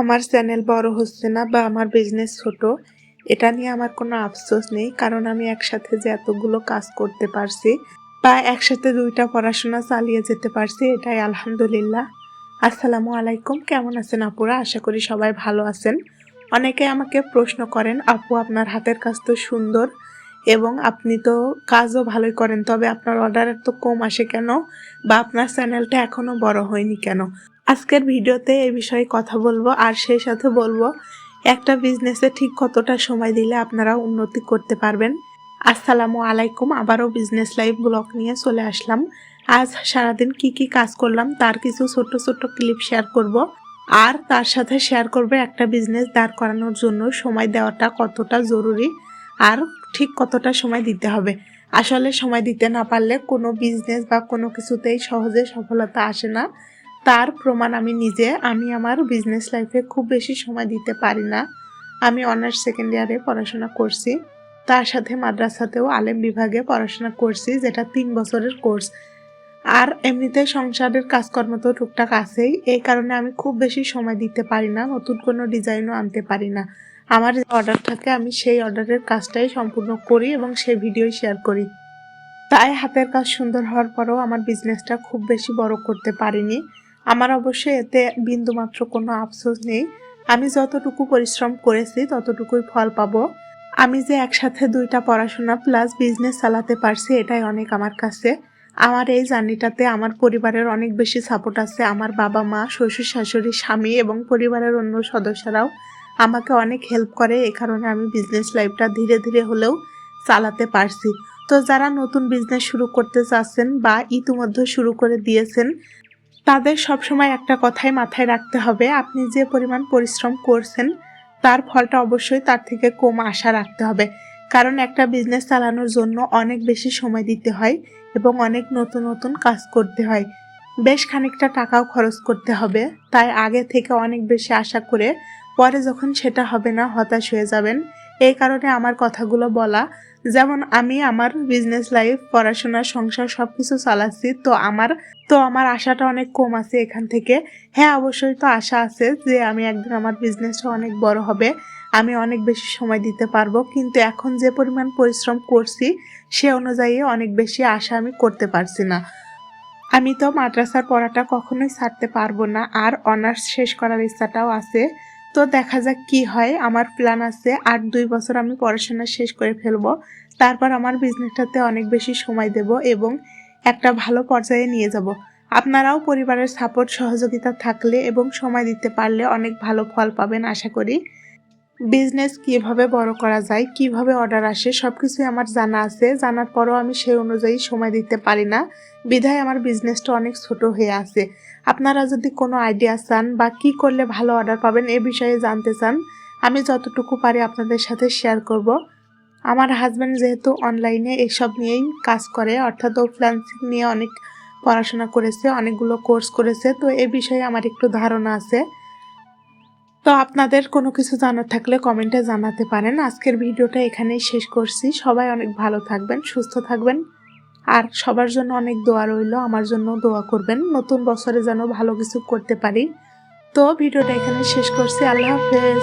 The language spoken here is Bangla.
আমার চ্যানেল বড় হচ্ছে না বা আমার বিজনেস ছোট, এটা নিয়ে আমার কোনো আফসোস নেই, কারণ আমি একসাথে যে এতগুলো কাজ করতে পারছি বা একসাথে দুইটা পড়াশোনা চালিয়ে যেতে পারছি, এটাই আলহামদুলিল্লাহ। আসসালামু আলাইকুম, কেমন আছেন আপুরা? আশা করি সবাই ভালো আছেন। অনেকে আমাকে প্রশ্ন করেন, আপু, আপনার হাতের কাজ তো সুন্দর এবং আপনি তো কাজও ভালোই করেন, তবে আপনার অর্ডারের তো কম আসে কেন? বা আপনার চ্যানেলটা এখনও বড় হয়নি কেন? আজকের ভিডিওতে এই বিষয়ে কথা বলব, আর সেই সাথে বলব, একটা বিজনেসে ঠিক কতটা সময় দিলে আপনারা উন্নতি করতে পারবেন। আসসালামু আলাইকুম, আবারও বিজনেস লাইভ ব্লগ নিয়ে চলে আসলাম। আজ সারাদিন কি কি কাজ করলাম তার কিছু ছোট ছোট ক্লিপ শেয়ার করব, আর তার সাথে শেয়ার করবে একটা বিজনেস দাঁড় করানোর জন্য সময় দেওয়াটা কতটা জরুরি, আর ঠিক কতটা সময় দিতে হবে। আসলে সময় দিতে না পারলে কোনো বিজনেস বা কোনো কিছুতেই সহজে সফলতা আসে না। তার প্রমাণ আমি নিজে, আমি আমার বিজনেস লাইফে খুব বেশি সময় দিতে পারি না। আমি অনার্স সেকেন্ড ইয়ারে পড়াশোনা করছি। তার সাথে মাদ্রাসাতেও আলেম বিভাগে পড়াশোনা করছি, যেটা তিন বছরের কোর্স আর এমনিতে সংসারের কাজকর্ম তো টুকটাক আছেই, এই কারণে আমি খুব বেশি সময় দিতে পারি না, নতুন কোনো ডিজাইনও আনতে পারি না। আমার অর্ডার থাকে, আমি সেই অর্ডারের কাজটাই সম্পূর্ণ করি এবং সেই ভিডিও শেয়ার করি। তাই হাতের কাজ সুন্দর হওয়ার পরেও আমার বিজনেসটা খুব বেশি বড় করতে পারিনি। আমার অবশ্যই এতে বিন্দুমাত্র কোনো আফসোস নেই। আমি যতটুকু পরিশ্রম করেছি, ততটুকুই ফল পাবো। আমি যে একসাথে দুইটা পড়াশোনা প্লাস বিজনেস চালাতে পারছি, এটাই অনেক আমার কাছে। আমার এই জার্নিটাতে আমার পরিবারের অনেক বেশি সাপোর্ট আছে। আমার বাবা মা, শ্বশুর শাশুড়ি, স্বামী এবং পরিবারের অন্য সদস্যরাও আমাকে অনেক হেল্প করে। এই কারণে আমি বিজনেস লাইফটা ধীরে ধীরে হলেও চালাতে পারছি। তো যারা নতুন বিজনেস শুরু করতে চাচ্ছেন বা ইতিমধ্যে শুরু করে দিয়েছেন তাদের সবসময় একটা কথাই মাথায় রাখতে হবে, আপনি যে পরিমাণ পরিশ্রম করছেন, তার ফলটা অবশ্যই তার থেকে কম আশা রাখতে হবে। কারণ একটা বিজনেস চালানোর জন্য অনেক বেশি সময় দিতে হয় এবং অনেক নতুন নতুন কাজ করতে হয়। বেশ খানিকটা টাকাও খরচ করতে হবে, তাই আগে থেকে অনেক বেশি আশা করে পরে যখন সেটা হবে না হতাশ হয়ে যাবেন। এই কারণে আমার কথাগুলো বলা। যেমন আমি আমার বিজনেস লাইফ পড়াশোনা, সংসার সব কিছু চালাচ্ছি, তো আমার তো আমার আশাটা অনেক কম আছে এখান থেকে। হ্যাঁ অবশ্যই তো আশা আছে যে আমি একদিন আমার বিজনেসটা অনেক বড় হবে, আমি অনেক বেশি সময় দিতে পারব। কিন্তু এখন যে পরিমাণ পরিশ্রম করছি, সে অনুযায়ী অনেক বেশি আশা আমি করতে পারছি না। আমি তো মাদ্রাসার পড়াটা কখনোই ছাড়তে পারব না, আর অনার্স শেষ করার ইচ্ছাটাও আছে। তো দেখা যাক কি হয়। আমার প্ল্যান আছে আর দুই বছর আমি পড়াশোনা শেষ করে ফেলব। তারপর আমার বিজনেসটাতে অনেক বেশি সময় দেব এবং একটা ভালো পর্যায়ে নিয়ে যাব। আপনারাও পরিবারের সাপোর্ট সহযোগিতা থাকলে এবং সময় দিতে পারলে অনেক ভালো ফল পাবেন, আশা করি। বিজনেস কীভাবে বড় করা যায়, কীভাবে অর্ডার আসে সব কিছুই আমার জানা আছে। জানার পরও আমি সেই অনুযায়ী সময় দিতে পারি না। বিধায় আমার বিজনেসটা অনেক ছোট হয়ে আছে। আপনারা যদি কোনো আইডিয়া চান বা কি করলে ভালো অর্ডার পাবেন এ বিষয়ে জানতে চান, আমি যতটুকু পারি আপনাদের সাথে শেয়ার করব। আমার হাজব্যান্ড যেহেতু অনলাইনে এসব নিয়েই কাজ করে, অর্থাৎ ও ফ্রিল্যান্সিং নিয়ে অনেক পড়াশোনা করেছে, অনেকগুলো কোর্স করেছে, তো এ বিষয়ে আমার একটু ধারণা আছে। তো আপনাদের কোনো কিছু জানার থাকলে কমেন্টে জানাতে পারেন। আজকের ভিডিওটা এখানেই শেষ করছি। সবাই অনেক ভালো থাকবেন, সুস্থ থাকবেন। আর সবার জন্য অনেক দোয়া রইল, আমার জন্য দোয়া করবেন। নতুন বছরে যেন ভালো কিছু করতে পারি। তো ভিডিওটা এখানে শেষ করছি। আল্লাহ হাফেজ।